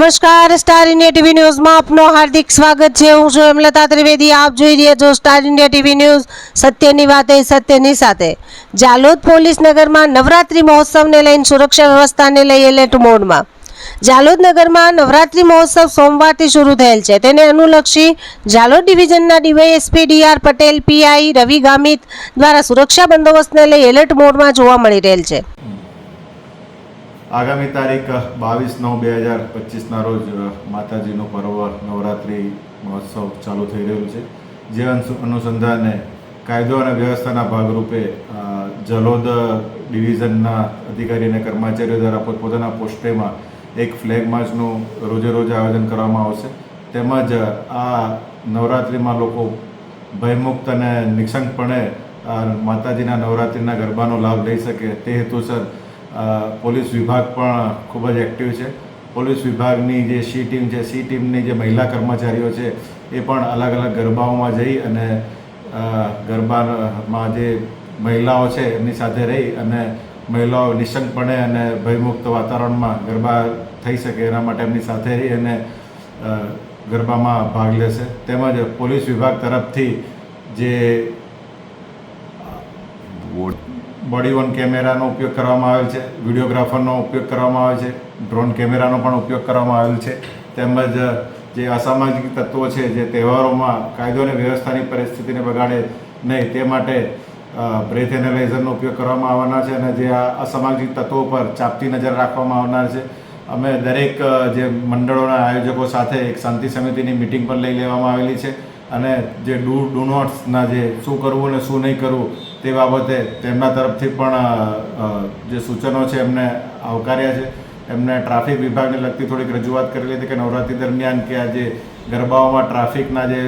નમસ્કાર star India TV ન્યૂઝમાં આપનું હાર્દિક સ્વાગત છે. હું છું હેમલતા ત્રિવેદી. આપ જોઈ રહ્યા છો સ્ટાર ઇન્ડિયા ટીવી ન્યૂઝ. સત્યની વાતે, સત્યની સાથે. જાલોદ પોલીસ નગરમાં નવરાત્રી મહોત્સવને લઈને સુરક્ષા વ્યવસ્થાને લઈ એલર્ટ મોડમાં. જાલોદ નગરમાં નવરાત્રી મહોત્સવ સોમવારથી શરૂ થયેલ છે. તેને અનુલક્ષી Jhalod ડિવિઝનના DYSP D R Patel PI Ravi Gamit દ્વારા સુરક્ષા બંદોબસ્તને લઈ એલર્ટ મોડમાં જોવા મળી રહેલ છે. આગામી તારીખ બાવીસ નવ બે હજાર પચીસના રોજ માતાજીનું પર્વ નવરાત્રિ મહોત્સવ ચાલુ થઈ રહ્યું છે. જે અનુ- અનુસંધાને કાયદો અને વ્યવસ્થાના ભાગરૂપે જલોદ ડિવિઝનના અધિકારી અને કર્મચારીઓ દ્વારા પોતપોતાના પોસ્ટેમાં એક ફ્લેગ માર્ચનું રોજે રોજ આયોજન કરવામાં આવશે. તેમજ આ નવરાત્રિમાં લોકો ભયમુક્ત અને નિશંકપણે માતાજીના નવરાત્રિના ગરબાનો લાભ લઈ શકે તે હેતુસર પોલીસ વિભાગ પણ ખૂબ જ એક્ટિવ છે. પોલીસ વિભાગની જે સી ટીમ છે, સી ટીમની જે મહિલા કર્મચારીઓ છે, એ પણ અલગ અલગ ગરબાઓમાં જઈ અને ગરબામાં જે મહિલાઓ છે, એમની સાથે રહી અને મહિલાઓ નિશંકપણે અને ભયમુક્ત વાતાવરણમાં ગરબા થઈ શકે એના માટે એમની સાથે રહી અને ગરબામાં ભાગ લેશે. તેમજ પોલીસ વિભાગ તરફથી જે બોડી વન કેમેરાનો ઉપયોગ કરવામાં આવેલ છે, વિડીયોગ્રાફરનો ઉપયોગ કરવામાં આવે છે, ડ્રોન કેમેરાનો પણ ઉપયોગ કરવામાં આવેલ છે. તેમજ, જે અસામાજિક તત્વો છે, જે તહેવારોમાં કાયદો અને વ્યવસ્થાની પરિસ્થિતિને બગાડે નહીં, તે માટે બ્રેથ એનાલાઇઝરનો ઉપયોગ કરવામાં આવવાના છે અને જે આ અસામાજિક તત્વો પર ચાપતી નજર રાખવામાં આવનાર છે. અમે દરેક જે મંડળોના આયોજકો સાથે એક શાંતિ સમિતિની મિટિંગ પણ લઈ લેવામાં આવેલી છે અને જે ડૂ, ડુ નોટ્સના જે શું કરવું અને શું નહીં કરવું તે બાબતે તેમના તરફથી પણ જે સૂચનો છે એમને આવકાર્યા છે. એમને ટ્રાફિક વિભાગને લગતી થોડીક રજૂઆત કરેલી હતી કે નવરાત્રિ દરમિયાન કે આ જે ગરબાઓમાં ટ્રાફિકના જે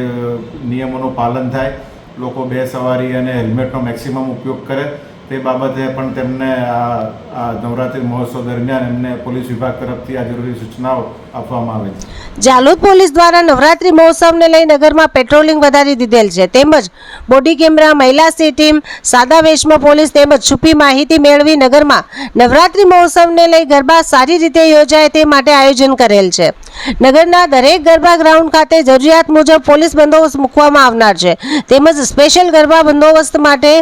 નિયમોનું પાલન થાય, લોકો બે સવારી અને હેલ્મેટનો મેક્સિમમ ઉપયોગ કરે. તે બાબતે પણ તેમને આ નવરાત્રિ મહોત્સવ દરમિયાન એમને પોલીસ વિભાગ તરફથી આ જરૂરી સૂચનાઓ આપવામાં આવે છે. જાલોદ પોલીસ દ્વારા નવરાત્રિ મહોત્સવને લઈ નગરમાં પેટ્રોલિંગ વધારી દીધેલ છે. તેમજ બોડી કેમેરા, મહિલા સી ટીમ, સાદા વેશમાં પોલીસ તેમજ છુપી માહિતી મેળવી નગરમાં નવરાત્રિ મહોત્સવને લઈ ગરબા સારી રીતે યોજાય તે માટે આયોજન કરેલ છે. નગરના દરેક ગરબા ગ્રાઉન્ડ ખાતે જરૂરિયાત મુજબ પોલીસ બંદોબસ્ત મૂકવામાં આવનાર છે. તેમજ સ્પેશિયલ ગરબા બંદોબસ્ત માટે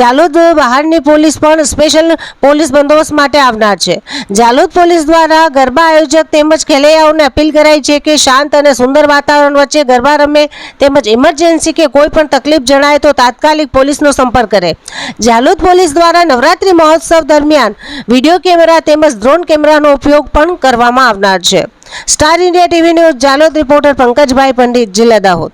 જાલોદ બહારની પોલીસ પણ સ્પેશિયલ પોલીસ બંદોબસ્ત માટે આવનાર છે. જાલોદ પોલીસ દ્વારા ગરબા આયોજક તેમજ ખેલૈયાઓને અપીલ કરાઈ છે કે શાંત અને સુંદર વાતાવરણ વચ્ચે ગરબા રમે તેમજ ઇમરજન્સી કે કોઈ પણ તકલીફ જણાય તો તાત્કાલિક પોલીસનો સંપર્ક કરે. જાલોદ પોલીસ દ્વારા નવરાત્રી મહોત્સવ દરમિયાન વીડિયો કેમેરા તેમજ ડ્રોન કેમેરાનો ઉપયોગ પણ કરવામાં આવનાર છે. Star India TV news Jhalod reporter Pankajbhai Pandit, જિલ્લા દાહોદ.